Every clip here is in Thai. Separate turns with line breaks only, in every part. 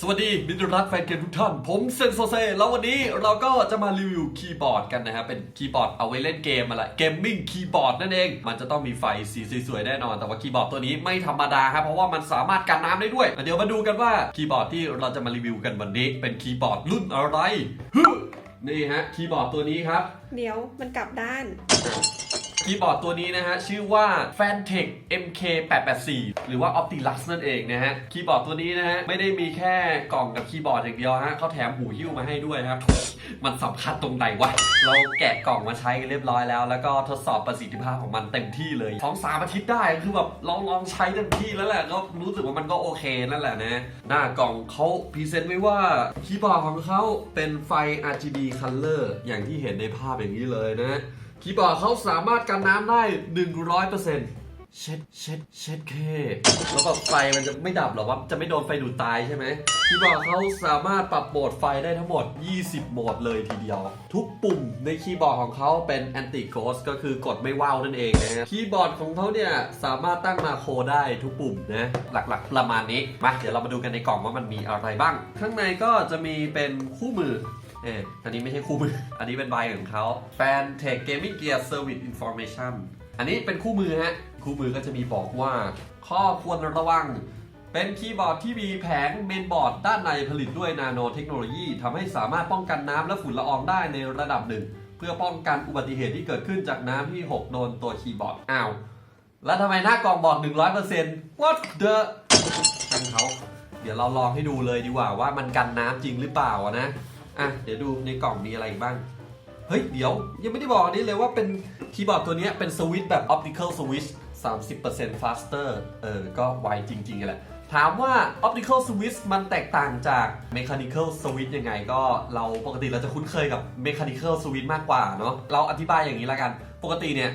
สวัสดีมิตรรักแฟนเกมทุกท่าน ผมเซนโซเซ แล้ววันนี้เราก็จะมารีวิวคีย์บอร์ดกันนะครับเป็นคีย์บอร์ดเอาไว้เล่นเกมอะไรเกมมิ่งคีย์บอร์ดนั่นเอง มันจะต้องมีไฟสีสวยๆแน่นอน แต่ว่าคีย์บอร์ดตัวนี้ไม่ธรรมดาครับ เพราะว่ามันสามารถกันน้ำได้ด้วย เดี๋ยวมาดูกันว่าคีย์บอร์ดที่เราจะมารีวิวกันวันนี้ เป็นคีย์บอร์ดรุ่นอะไรฮึนี่ฮะคีย์บอร์ดตัวนี้ครับ
เดี๋ยวมันกลับด้าน
คีย์บอร์ดตัวนี้นะฮะ ชื่อว่า Fantech MK884 หรือว่า Optilux นั่นเองนะฮะ คีย์บอร์ดตัวนี้นะฮะ ไม่ได้มีแค่กล่องกับคีย์บอร์ดอย่างเดียวฮะเขาแถมหูหิ้วมาให้ด้วยครับ มันสำคัญตรงไหนวะ เราแกะกล่องมาใช้กันเรียบร้อยแล้ว แล้วก็ทดสอบประสิทธิภาพของมันเต็มที่เลยสองสามอาทิตย์ได้คือแบบลองลองใช้เต็มที่แล้วแหละก็รู้สึกว่ามันก็โอเคนั่นแหละนะหน้ากล่องเขาพรีเซนต์ไว้ว่าคีย์บอร์ดของเขาเป็นไฟ RGB color อย่างที่เห็นในภาพอย่างนี้เลยนะ คีย์บอร์ดเขาสามารถกันน้ำได้ 100%เช็ดเช็ดเช็ดเค แล้วแบบไฟมันจะไม่ดับหรอว่าจะไม่โดนไฟดูดตายใช่ไหมคีย์บอร์ดเขาสามารถปรับโหมดไฟได้ทั้งหมด 20 โหมดเลยทีเดียว ทุกปุ่มในคีย์บอร์ดของเขาเป็น anti ghost ก็คือกดไม่ว่าวนั่นเองนะฮะคีย์บอร์ดของเขาเนี่ยสามารถตั้งมาโคได้ทุกปุ่มนะหลักๆ ประมาณนี้มาเดี๋ยวเรามาดูกันในกล่องว่ามันมีอะไรบ้าง ข้างในก็จะมีเป็นคู่มือ เอออันนี้ไม่ใช่คู่มือ อันนี้เป็นใบของเขา Fan Tech Gaming Gear Service Information อันนี้เป็นคู่มือฮะ คู่มือก็จะมีบอกว่า ข้อควรระวัง เป็นคีย์บอร์ดที่มีแผงเมนบอร์ดด้านในผลิตด้วยนาโนเทคโนโลยีทำให้สามารถป้องกันน้ำและฝุ่นละอองได้ในระดับหนึ่ง เพื่อป้องกันอุบัติเหตุที่เกิดขึ้นจากน้ำที่หกโดนตัวคีย์บอร์ด อ้าว แล้วทำไมหน้ากล่องบอก 100% What the ช่างเขาเดี๋ยวเราลองให้ดูเลยดีกว่าว่ามันกันน้ำจริงหรือเปล่านะ อะเดี๋ยวดูในกล่องมีอะไรอีกบ้าง เฮ้ย เดี๋ยว ยังไม่ได้บอกอันนี้เลยว่าเป็นคีย์บอร์ดตัวนี้เป็นสวิตช์แบบ optical switch 30% faster เออ ก็ไวจริงๆแหละ ถามว่า optical switch มันแตกต่างจาก mechanical switch ยังไง ก็เราปกติเราจะคุ้นเคยกับ mechanical switch มากกว่าเนาะเราอธิบายอย่างนี้ละกัน ปกติเนี่ย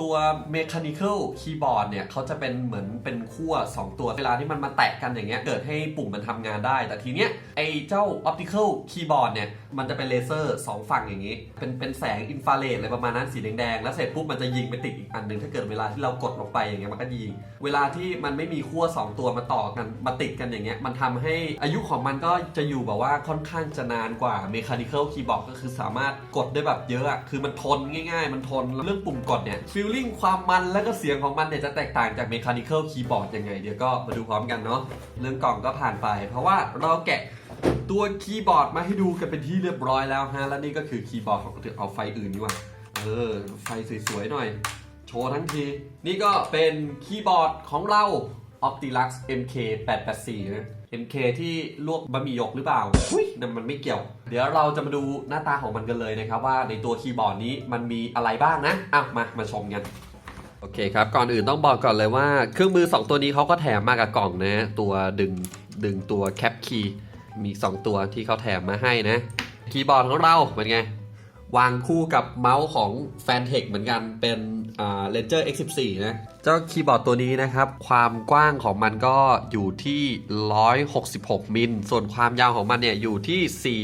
ตัว mechanical keyboard เนี่ยเขาจะเป็นเหมือนเป็นขั้ว2 ตัวเวลาที่มันมาแตะกันอย่างเงี้ยเกิดให้ปุ่มมันทำงานได้ แต่ทีเนี้ยไอ้เจ้า optical keyboard เนี่ยมันจะเป็นเลเซอร์ 2 ฝั่งอย่างงี้ เป็นเป็นแสงอินฟราเรดอะไรประมาณนั้นสีแดงๆ แล้วเสร็จปุ๊บมันจะยิงไปติดอีกอันหนึ่งถ้าเกิดเวลาที่เรากดลงไปอย่างเงี้ยมันก็ยิง เวลาที่มันไม่มีขั้ว2 ตัวมาต่อกันมาติดกันอย่างเงี้ยมันทำให้อายุของมันก็จะอยู่แบบว่าค่อนข้างจะนานกว่า mechanical keyboard ก็คือสามารถกดได้แบบเยอะอะคือมันทนง่าย ๆ มันทนเรื่องปุ่มกดเนี่ย feeling ความมันและก็เสียงของมันเนี่ยจะแตกต่างจาก mechanical keyboard ยังไง เดี๋ยวก็มาดูพร้อมกันเนาะเรื่องกล่องก็ผ่านไป เพราะว่าเราแกะตัวคีย์บอร์ดมาให้ดูกันเป็นที่เรียบร้อยแล้วฮะ และนี่ก็คือคีย์บอร์ดของเอาไฟอื่นดีกว่าเออ ไฟสวยๆหน่อย โชว์ทั้งที นี่ก็เป็นคีย์บอร์ดของเรา Optilux MK 884 นะ MK ที่ลวกบะหมี่หยกหรือเปล่าอุ้ยนั่นมันไม่เกี่ยว เดี๋ยวเราจะมาดูหน้าตาของมันกันเลยนะครับ ว่าในตัวคีย์บอร์ดนี้มันมีอะไรบ้างนะอะมามาชมกันโอเคครับ ก่อนอื่นต้องบอกก่อนเลยว่าเครื่องมือ 2 ตัวนี้เขาก็แถมมากับกล่องนะ ตัวดึงดึงตัวแคปคีย์มี 2 ตัวที่เขาแถมมาให้นะ คีย์บอร์ดของเราเป็นไง วางคู่กับเมาส์ของ f a n t e c h เหมือนกันเป็นอ่า Ranger X14 นะ เจ้าคีย์บอร์ดตัวนี้นะครับ ความกว้างของมันก็อยู่ที่ 166 มิล ส่วนความยาวของมันเนี่ยอยู่ที่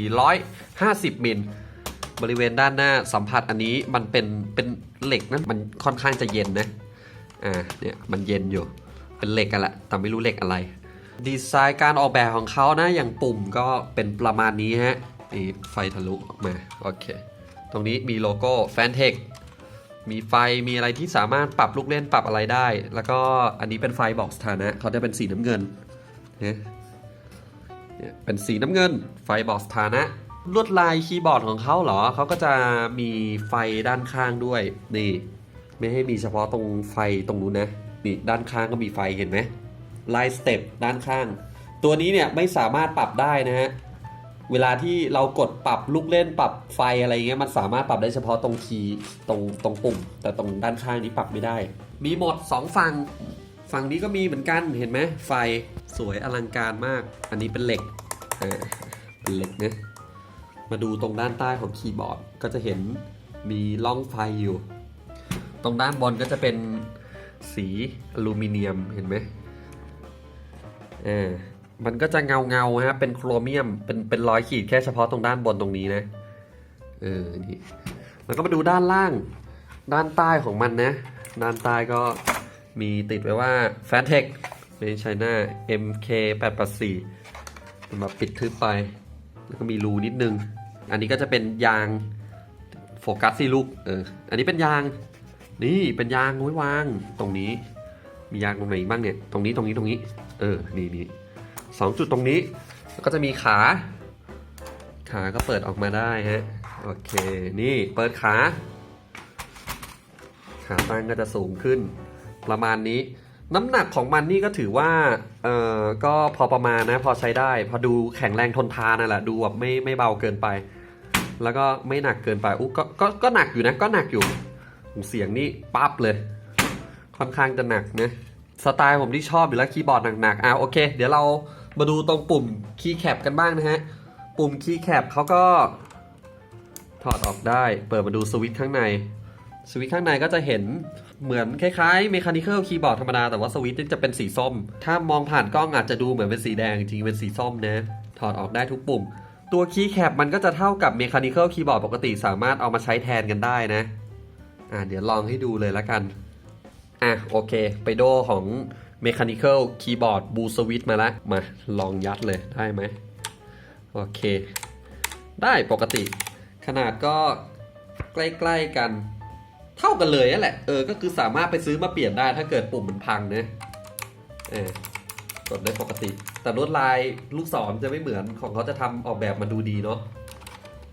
450 มิล บริเวณด้านหน้าสัมผัสอันนี้มันเป็นเป็นเหล็กนะ มันค่อนข้างจะเย็นนะ อ่า เนี่ยมันเย็นอยู่ เป็นเหล็กกันแหละแต่ไม่รู้เหล็กอะไร ดีไซน์การออกแบบของเขานะ อย่างปุ่มก็เป็นประมาณนี้ฮะนี่ไฟทะลุออกมา โอเค ตรงนี้มีโลโก้ f a n t e c h มีไฟมีอะไรที่สามารถปรับลูกเล่นปรับอะไรได้ แล้วก็อันนี้เป็นไฟบอกสถานะเขาจะเป็นสีน้ำเงินเนี่ยเนี่ยเป็นสีน้ำเงิน ไฟบอกสถานะลวดลายคีย์บอร์ดของเขาเหรอเขาก็จะมีไฟด้านข้างด้วยนี่ ไม่ให้มีเฉพาะตรงไฟตรงนู้นนะนี่ด้านข้างก็มีไฟเห็นไหมลายสเต็ปด้านข้าง ตัวนี้เนี่ยไม่สามารถปรับได้นะฮะ เวลาที่เรากดปรับลูกเล่นปรับไฟอะไรเงี้ยมันสามารถปรับได้เฉพาะตรงคีย์ตรงตรงปุ่ม แต่ตรงด้านข้างนี้ปรับไม่ได้ มีหมด 2 ฝั่งฝั่งนี้ก็มีเหมือนกันเห็นไหมไฟสวยอลังการมาก อันนี้เป็นเหล็กอ่าเป็นเหล็กนะมาดูตรงด้านใต้ของคีย์บอร์ดก็จะเห็นมีล่องไฟอยู่ ตรงด้านบนก็จะเป็นสีอลูมิเนียมเห็นไหมเอ่า มันก็จะเงาเงาฮะ เป็นโครเมียม เป็น เป็นรอยขีดแค่เฉพาะตรงด้านบนตรงนี้นะ เออ นี่ มันก็มาดูด้านล่าง ด้านใต้ของมันนะ ด้านใต้ก็มีติดไว้ว่า f a n t e c h ในไชน่า MK 884มาปิดทึบไป แล้วก็มีรูนิดนึง อันนี้ก็จะเป็นยางโฟกัสสิลูก เออ อันนี้เป็นยาง นี่ เป็นยางไว้วาง ตรงนี้ มียางตรงไหนบ้างเนี่ย ตรงนี้ ตรงนี้ ตรงนี้ เออ นี่นี่ สองจุดตรงนี้ แล้วก็จะมีขา ขาก็เปิดออกมาได้ฮะ โอเค นี่เปิดขา ขาตั้งก็จะสูงขึ้น ประมาณนี้ น้ำหนักของมันนี่ก็ถือว่า เอ่อก็พอประมาณนะ พอใช้ได้ พอดูแข็งแรงทนทานนั่นแหละ ดูแบบไม่ไม่เบาเกินไป แล้วก็ไม่หนักเกินไปอุ๊ก็ก็ก็หนักอยู่นะ ก็หนักอยู่ เสียงนี่ปั๊บเลย ค่อนข้างจะหนักนะสไตล์ผมที่ชอบอยู่แล้วคีย์บอร์ดหนักๆอะโอเค เดี๋ยวเรา มาดูตรงปุ่มคีย์แคปกันบ้างนะฮะ ปุ่มคีย์แคปเขาก็ ถอดออกได้ เปิดมาดูสวิตช์ข้างใน สวิตช์ข้างในก็จะเห็นเหมือนคล้ายๆ Mechanical Keyboard ธรรมดา แต่ว่าสวิตช์นี่จะเป็นสีส้ม ถ้ามองผ่านกล้องอาจจะดูเหมือนเป็นสีแดง จริงเป็นสีส้มนะ ถอดออกได้ทุกปุ่ม ตัวคีย์แคปมันก็จะเท่ากับ Mechanical Keyboard ปกติสามารถเอามาใช้แทนกันได้นะ อ่าเดี๋ยวลองให้ดูเลยละกัน อะโอเค ไปโดของ Mechanical Keyboard Blue Switch มาละมาลองยัดเลยได้ไหมโอเค ได้ปกติ ขนาดก็ใกล้ๆกัน เท่ากันเลยนั่นแหละเออก็คือสามารถไปซื้อมาเปลี่ยนได้ถ้าเกิดปุ่มมันพังนะเออกดได้ปกติ แต่ลวดลายลูกศรจะไม่เหมือนของเขาจะทำออกแบบมาดูดีเนาะ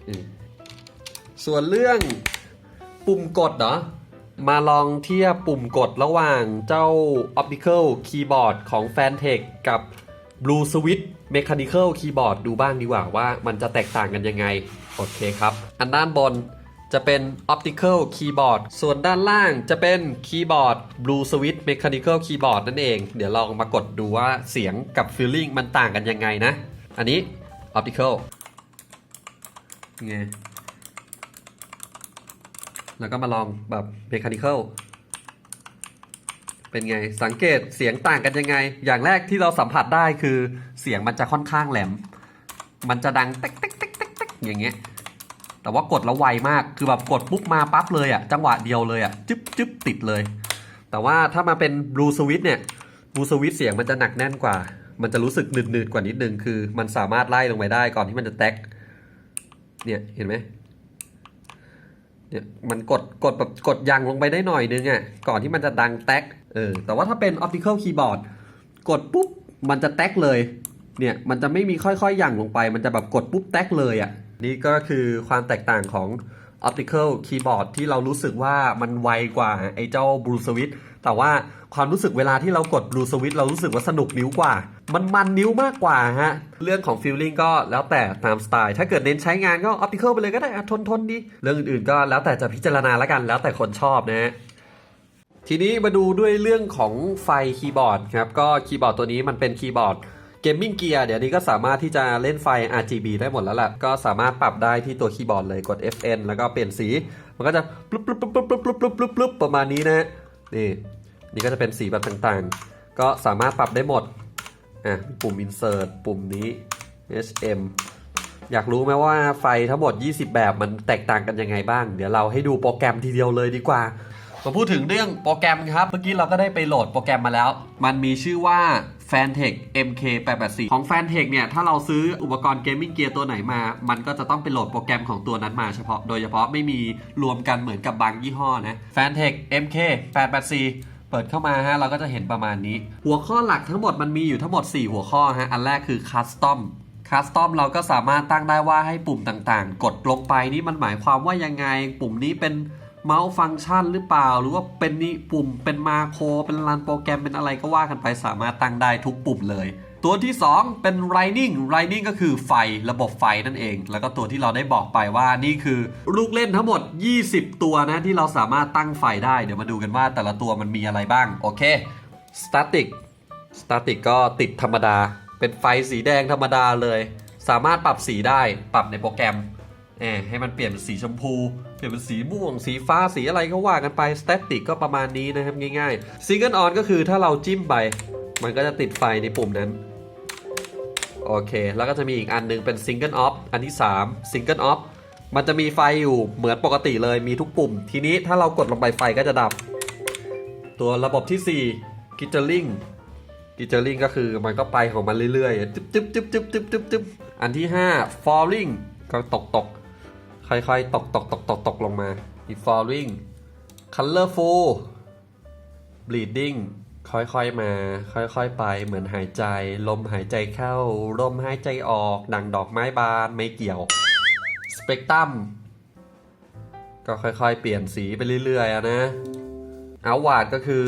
อืมส่วนเรื่องปุ่มกดเนาะ มาลองเทียบปุ่มกดระหว่างเจ้า Optical Keyboard ของ Fantech กับ Blue Switch Mechanical Keyboard ดูบ้างดีกว่าว่ามันจะแตกต่างกันยังไง โอเคครับ อันด้านบนจะเป็น Optical Keyboard ส่วนด้านล่างจะเป็นคีย์บอร์ด Blue Switch Mechanical Keyboard นั่นเอง เดี๋ยวลองมากดดูว่าเสียงกับ Feeling มันต่างกันยังไงนะ อันนี้ Optical ไง แล้วก็มาลองแบบ Mechanical เป็นไง สังเกตเสียงต่างกันยังไง อย่างแรกที่เราสัมผัสได้คือเสียงมันจะค่อนข้างแหลม มันจะดังเต๊กเต๊กเต๊กเต๊กเต๊กอย่างเงี้ย แต่ว่ากดแล้วไวมากคือแบบกดปุ๊บมาปั๊บเลยอะจังหวะเดียวเลยอะจึ๊บจึ๊บติดเลย แต่ว่าถ้ามาเป็นบลูสวิตเนี่ยบลูสวิตเสียงมันจะหนักแน่นกว่า มันจะรู้สึกหนืดๆกว่านิดนึงคือ มันสามารถไล่ลงไปได้ก่อนที่มันจะแตกเนี่ยเห็นไหม เนี่ยมันกดกดแบบกดยังลงไปได้หน่อยนึงอะก่อนที่มันจะดังแตกเออแต่ว่าถ้าเป็น optical keyboard กดปุ๊บมันจะแตกเลยเนี่ยมันจะไม่มีค่อยๆหยั่งลงไป มันจะแบบกดปุ๊บแตกเลยอะนี่ก็คือความแตกต่างของ optical keyboard ที่เรารู้สึกว่ามันไวกว่าไอ้เจ้า blue switch แต่ว่าความรู้สึกเวลาที่เรากด blue switch เรารู้สึกว่าสนุกนิ้วกว่า มันมันนิ้วมากกว่าฮะ เรื่องของ feeling ก็แล้วแต่ตามสไตล์ ถ้าเกิดเน้นใช้งานก็ optical ไปเลยก็ได้ทนทนดี เรื่องอื่นๆก็แล้วแต่จะพิจารณาแล้วกัน แล้วแต่คนชอบนะฮะทีนี้มาดูด้วยเรื่องของไฟคีย์บอร์ดครับ ก็คีย์บอร์ดตัวนี้มันเป็นคีย์บอร์ดเกมมิ่งเกียร์เดี๋ยวนี้ก็สามารถที่จะเล่นไฟ RGB ได้หมดแล้วแหละก็สามารถปรับได้ที่ตัวคีย์บอร์ดเลยกด FN แล้วก็เปลี่ยนสี มันก็จะปุ๊บปุ๊บปุ๊บปุ๊บปุ๊บปุ๊บปุ๊บปุ๊บประมาณนี้นะฮะนี่นี่ก็จะเป็นสีแบบต่างๆ ก็สามารถปรับได้หมด อะปุ่ม insert ปุ่มนี้ HM อยากรู้ไหมว่าไฟทั้งหมด 20 แบบมันแตกต่างกันยังไงบ้าง เดี๋ยวเราให้ดูโปรแกรมทีเดียวเลยดีกว่า มาพูดถึงเรื่องโปรแกรมครับ เมื่อกี้เราก็ได้ไปโหลดโปรแกรมมาแล้ว มันมีชื่อว่า Fantech MK884 ของ Fantech เนี่ย ถ้าเราซื้ออุปกรณ์เกมมิ่งเกียร์ตัวไหนมา มันก็จะต้องไปโหลดโปรแกรมของตัวนั้นมาเฉพาะ โดยเฉพาะไม่มีรวมกันเหมือนกับบางยี่ห้อนะ Fantech MK884 เปิดเข้ามาฮะเราก็จะเห็นประมาณนี้ หัวข้อหลักทั้งหมดมันมีอยู่ทั้งหมด 4 หัวข้อฮะอันแรกคือคัสตอมคัสตอมเราก็สามารถตั้งได้ว่าให้ปุ่มต่างๆ กดลงไปนี่มันหมายความว่ายังไง ปุ่มนี้เป็นเมาส์ฟังก์ชันหรือเปล่า หรือว่าเป็นนี่ปุ่มเป็นมาโครเป็นรันโปรแกรมเป็นอะไรก็ว่ากันไปสามารถตั้งได้ทุกปุ่มเลย ตัวที่ 2 เป็น Lightning Lightning ก็คือไฟระบบไฟนั่นเอง แล้วก็ตัวที่เราได้บอกไปว่านี่คือลูกเล่นทั้งหมด 20 ตัวนะที่เราสามารถตั้งไฟได้ เดี๋ยวมาดูกันว่าแต่ละตัวมันมีอะไรบ้าง โอเค Static Static ก็ติดธรรมดา เป็นไฟสีแดงธรรมดาเลย สามารถปรับสีได้ปรับในโปรแกรมเอให้มันเปลี่ยนเป็นสีชมพู เปลี่ยนเป็นสีม่วง สีฟ้าสีอะไรก็ว่ากันไป Static ก็ประมาณนี้นะครับง่ายๆ Single On ก็คือถ้าเราจิ้มไป มันก็จะติดไฟในปุ่มนั้น โอเค แล้วก็จะมีอีกอันหนึงเป็น Single Off อันที่ 3 Single Off มันจะมีไฟอยู่เหมือนปกติเลยมีทุกปุ่ม ทีนี้ถ้าเรากดลงไปไฟก็จะดับ ตัวระบบที่ 4 Gittering กิเจอริงก็คือมันก็ไปของมันเรื่อยๆ จึ๊บจึ๊บจึ๊บจึ๊บจึ๊บจึ๊บจึ๊บอันที่ 5 falling ก็ตกตกค่อยๆ ตกตกตกตกตกลงมาอี falling colorful bleeding ค่อยๆมา ค่อยๆไปเหมือนหายใจ ลมหายใจเข้าลมหายใจออก ดังดอกไม้บานไม่เกี่ยว spectrum ก็ค่อยๆ เปลี่ยนสีไปเรื่อยๆนะเอาวาดก็คือ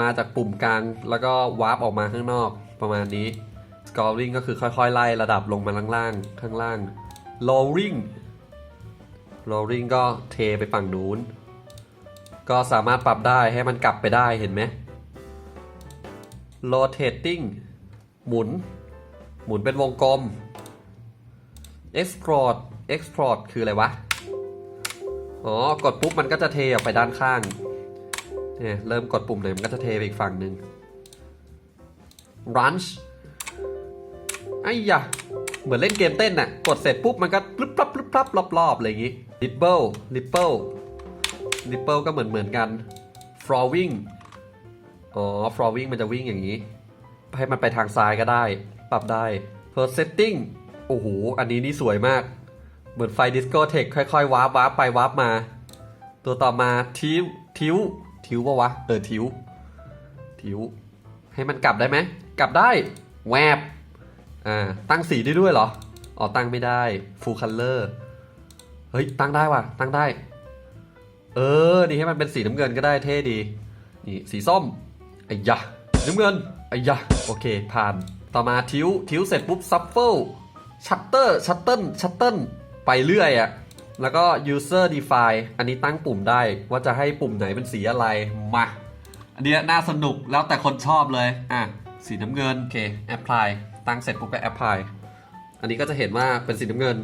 มาจากปุ่มกลางแล้วก็วาร์ปออกมาข้างนอกประมาณนี้ scoring ก็คือค่อยๆ ไล่ระดับลงมาล่างๆข้างล่าง lowering lowering ก็เทไปฝั่งนู้น ก็สามารถปรับได้ให้มันกลับไปได้เห็นไหม rotating หมุน หมุนเป็นวงกลม export export คืออะไรวะ อ๋อ กดปุ๊บมันก็จะเทออกไปด้านข้าง เนี่ย เริ่มกดปุ่มไหนมันก็จะเทไปอีกฝั่งหนึ่ง Runch ไอ้ยะเหมือนเล่นเกมเต้นน่ะ กดเสร็จปุ๊บมันก็ปลึบปลับปลึบปลับรอบๆอะไรอย่างงี้ Ripple Ripple Ripple ก็เหมือนเหมือนกัน Flowing อ๋อ Flowing มันจะวิ่งอย่างนี้ ให้มันไปทางซ้ายก็ได้ ปรับได้ First Setting โอ้โห อันนี้นี่สวยมาก เหมือนไฟดิสโกเทคค่อยๆวาร์ปวาร์ปไปวาร์ปมา ตัวต่อมาทิวทิวทิวปะวะ เออทิวทิวให้มันกลับได้ไหม กลับได้ แวบ อ่า ตั้งสีได้ด้วยเหรอ อ๋อ ตั้งไม่ได้ full color เฮ้ย ตั้งได้ว่ะ ตั้งได้ เออ นี่ให้มันเป็นสีน้ำเงินก็ได้เท่ดี นี่ สีส้ม อ้ยะน้ำเงินไอ้ยะโอเค ผ่าน ต่อมาทิวทิวเสร็จปุ๊บซัฟเฟิลชัตเตอร์ชัตเติลชัตเติลไปเรื่อยอะแล้วก็ user define อันนี้ตั้งปุ่มได้ว่าจะให้ปุ่มไหนเป็นสีอะไร มา อันเนี้ยน่าสนุกแล้วแต่คนชอบเลย อะ สีน้ำเงิน โอเค apply ตั้งเสร็จปุ๊บก็ apply อันนี้ก็จะเห็นว่าเป็นสีน้ำเงิน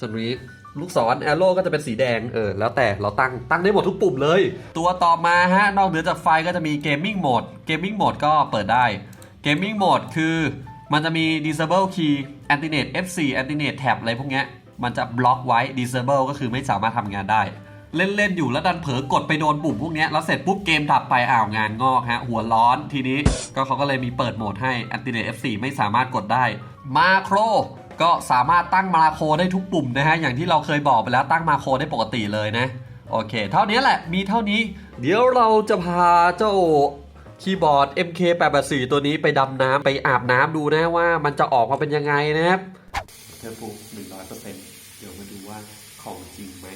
จนนี้ ลูกศร arrow ก็จะเป็นสีแดงเออแล้วแต่เราตั้งตั้งได้หมดทุกปุ่มเลย ตัวต่อมาฮะนอกเหนือจากไฟก็จะมี gaming mode gaming mode ก็เปิดได้ gaming mode คือมันจะมี disable key antinate F4 antinate tab อะไรพวกเนี้ยมันจะบล็อกไว้ disable ก็คือไม่สามารถทำงานได้ เล่น ๆ อยู่แล้วดันเผลอกดไปโดนปุ่มพวกเนี้ยแล้วเสร็จปุ๊บเกมดับไปอ้าวงานงอกฮะ หัวร้อนทีนี้ก็เขาก็เลยมีเปิดโหมดให้ Anti-Net F4 ไม่สามารถกดได้มาโคร ก็สามารถตั้งมาโคได้ทุกปุ่มนะฮะ อย่างที่เราเคยบอกไปแล้วตั้งมาโคได้ปกติเลยนะ โอเค เท่านี้แหละ มีเท่านี้ เดี๋ยวเราจะพาเจ้าคีย์บอร์ด MK884 ตัวนี้ไปดำน้ำไปอาบน้ำดูนะว่ามันจะออกมาเป็นยังไงนะครับเทอร์โบ100%เดี๋ยวมาดูว่าของจริงไหม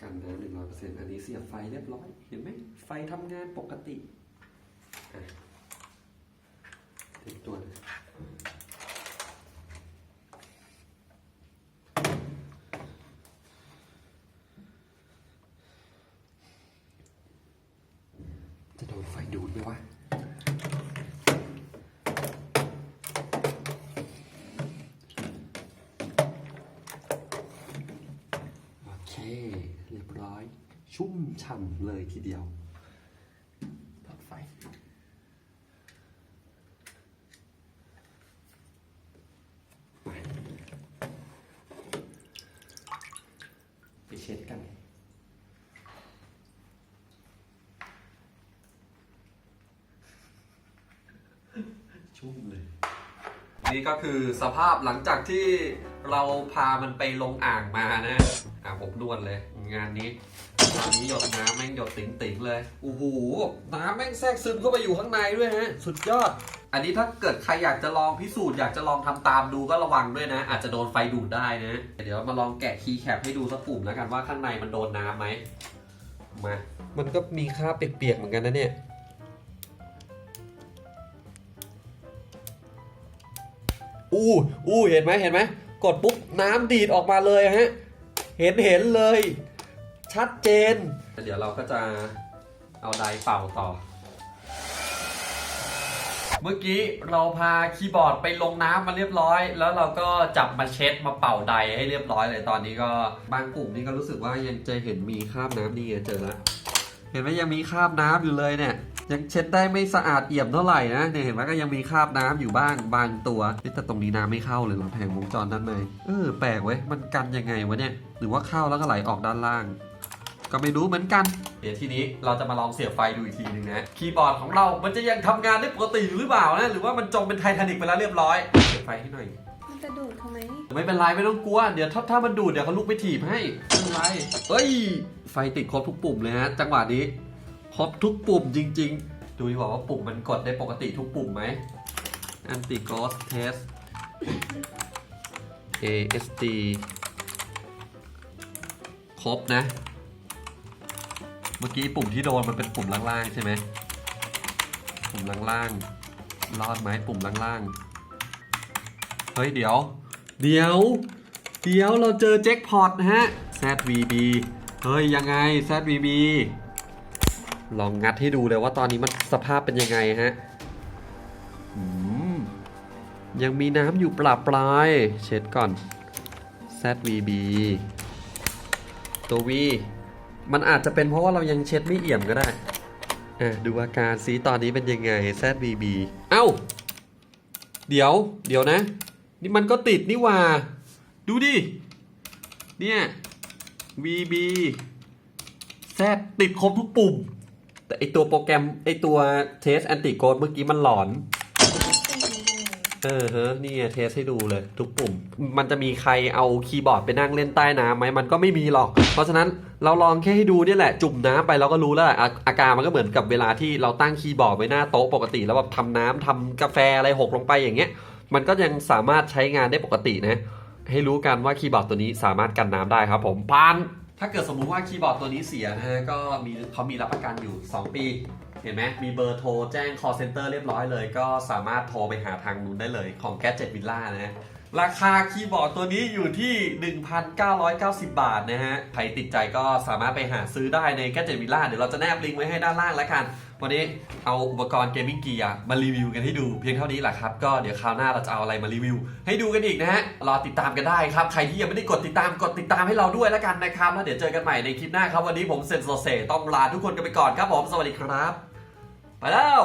กันน้ำหนึ่งร้อยเปอร์เซ็นต์อันนี้เสียบไฟเรียบร้อย เห็นไหมไฟทำงานปกติอะ ติดตัวนะจะโดนไฟดูดไหมวะโอเค เรียบร้อย ชุ่มฉ่ำเลยทีเดียวตัดไฟ ไปเช็ดกัน ชุ่มเลย นี่ก็คือสภาพหลังจากที่เราพามันไปลงอ่างมานะอ่างอบนวดเลย งานนี้ตอนนี้หยดน้ำแม่งหยดติ๋งๆเลยโอ้โหน้ำแม่งแทรกซึมเข้าไปอยู่ข้างในด้วยฮะ สุดยอด อันนี้ถ้าเกิดใครอยากจะลองพิสูจน์อยากจะลองทำตามดูก็ระวังด้วยนะ อาจจะโดนไฟดูดได้นะ เดี๋ยวมาลองแกะคีย์แคปให้ดูสักปุ่มแล้วกันว่าข้างในมันโดนน้ำไหมมา มันก็มีคราบเปียกๆเหมือนกันนะเนี่ย อู้อู้เห็นไหมเห็นไหมกดปุ๊บน้ำดีดออกมาเลยฮะเห็นเห็นเลย ชัดเจน เดี๋ยวเราก็จะเอาไดเป่าต่อ เมื่อกี้เราพาคีย์บอร์ดไปลงน้ำมาเรียบร้อย แล้วเราก็จับมาเช็ดมาเป่าไดให้เรียบร้อยเลยตอนนี้ก็บางปุ่มนี่ก็รู้สึกว่ายังจะเห็นมีคราบน้ำนี่เจอแล้วเห็นไหมยังมีคราบน้ำอยู่เลยเนี่ย ยังเช็ดได้ไม่สะอาดเอี่ยมเท่าไหร่นะเนี่ยเห็นไหมก็ยังมีคราบน้ำอยู่บ้างบางตัวเอ๊ะแต่ตรงนี้น้ำไม่เข้าเลยเหรอแผงวงจรด้านในเออแปลกเว้ยมันกันยังไงวะเนี่ยหรือว่าเข้าแล้วก็ไหลออกด้านล่าง ก็ก็ไม่รู้เหมือนกัน เดี๋ยวทีนี้เราจะมาลองเสียบไฟดูอีกทีหนึงนะคีย์บอร์ดของเรา มันจะยังทำงานได้ปกติอยู่หรือเปล่านะหรือว่ามันจมเป็นไททานิกไปแล้วเรียบร้อยเสียบไฟให้หน่อย
มันจะดูดเขาไหม
ไม่เป็นไรไม่ต้องกลัวเดี๋ยวถ้าถ้ามันดูดเดี๋ยวเขาลุกไปถีบให้ไม่เป็นไรเอ้ยไฟติดครบทุกปุ่มเลยฮะจังหวะนี้ ครบทุกปุ่มจริง ๆ ดูดีกว่าว่าปุ่มมันกดได้ปกติทุกปุ่มไหม anti ghost test ASD ครบนะ เมื่อกี้ปุ่มที่โดนมันเป็นปุ่มล่างๆใช่ไหม ปุ่มล่างๆรอดไหมปุ่มล่างๆ เฮ้ยเดี๋ยว เดี๋ยว เดี๋ยวเราเจอแจ็คพอตนะฮะ ZVB เฮ้ยยังไง ZVB ลองงัดให้ดูเลยว่าตอนนี้มันสภาพเป็นยังไงฮะอืมยังมีน้ำอยู่ปลาปลาย เช็ดก่อน ZVB ตัว V มันอาจจะเป็นเพราะว่าเรายังเช็ดไม่เอี่ยมก็ได้อะดูอาการซีตอนนี้เป็นยังไง ZVB เอ้า เดี๋ยว เดี๋ยวนะ นี่มันก็ติดนี่หว่า ดูดิ เนี่ย VB Z ติดครบทุกปุ่ม แต่ไอตัวโปรแกรมไอตัว Test Anti Code เมื่อกี้มันหลอน เออเฮ้นี่ไงเทสให้ดูเลย ทุกปุ่ม มันจะมีใครเอาคีย์บอร์ดไปนั่งเล่นใต้น้ำไหมมันก็ไม่มีหรอก เพราะฉะนั้นเราลองแค่ให้ดูเนี่ยแหละ จุ่มน้ำไปเราก็รู้แล้วแหละอาอาการมันก็เหมือนกับเวลาที่เราตั้งคีย์บอร์ดไว้หน้าโต๊ะปกติ แล้วแบบทำน้ำทำกาแฟอะไรหกลงไปอย่างเงี้ย มันก็ยังสามารถใช้งานได้ปกตินะ ให้รู้กันว่าคีย์บอร์ดตัวนี้สามารถกันน้ำได้ครับ ผมปาน ถ้าเกิดสมมุติว่าคีย์บอร์ดตัวนี้เสียนะฮะก็มีเขามีรับประกันอยู่ 2 ปี เห็นไหมมีเบอร์โทรแจ้ง call center เรียบร้อยเลย ก็สามารถโทรไปหาทางนู้นได้เลยของ Gadget Villa นะฮะ ราคาคีย์บอร์ดตัวนี้อยู่ที่ 1,990 บาทนะฮะ ใครติดใจก็สามารถไปหาซื้อได้ใน Gadget Villa เดี๋ยวเราจะแนบลิงก์ไว้ให้ด้านล่างแล้วกัน วันนี้เอาอุปกรณ์เกมมิ่งเกียร์มารีวิวกันให้ดูเพียงเท่านี้แหละครับ ก็เดี๋ยวคราวหน้าเราจะเอาอะไรมารีวิว ให้ดูกันอีกนะฮะ รอติดตามกันได้ครับ ใครที่ยังไม่ได้กดติดตามกดติดตามให้เราด้วยแล้วกันนะครับ แล้วเดี๋ยวเจอกันใหม่ในคลิปหน้าครับ วันนี้ผมเซนโซเซต้องลาทุกคนกันไปก่อนครับผม สวัสดีครับ ไปแล้ว